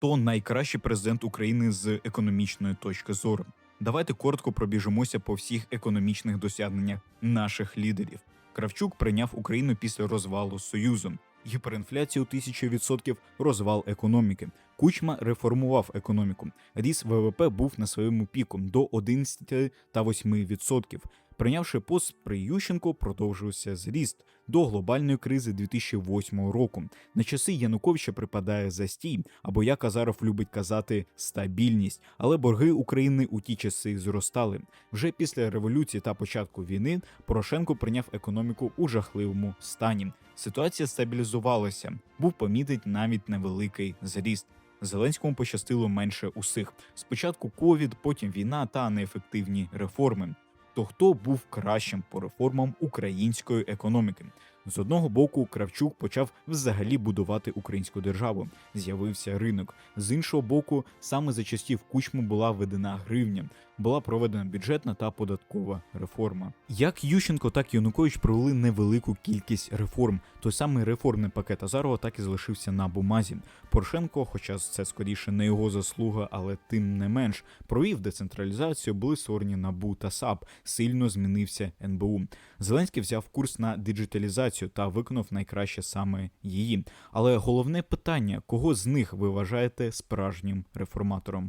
Хто найкращий президент України з економічної точки зору? Давайте коротко пробіжимося по всіх економічних досягненнях наших лідерів. Кравчук прийняв Україну після розвалу Союзу. Гіперінфляція у 1000%, розвал економіки. Кучма реформував економіку. Ріст ВВП був на своєму піку до 11 та 8%. Прийнявши пост при Ющенко, продовжився зріст до глобальної кризи 2008 року. На часи Януковича припадає застій, або як Азаров любить казати, стабільність. Але борги України у ті часи зростали. Вже після революції та початку війни Порошенко прийняв економіку у жахливому стані. Ситуація стабілізувалася, був помітить навіть невеликий зріст. Зеленському пощастило менше усіх. Спочатку ковід, потім війна та неефективні реформи. То хто був кращим по реформам української економіки? З одного боку, Кравчук почав взагалі будувати українську державу. З'явився ринок. З іншого боку, саме за часів кучму була введена гривня, була проведена бюджетна та податкова реформа. Як Ющенко, так і Янукович провели невелику кількість реформ. Той самий реформний пакет Азарова так і залишився на бумазі. Порошенко, хоча це скоріше не його заслуга, але тим не менш, провів децентралізацію, були створені НАБУ та САП, сильно змінився НБУ. Зеленський взяв курс на диджиталізацію та виконав найкраще саме її. Але головне питання: кого з них ви вважаєте справжнім реформатором?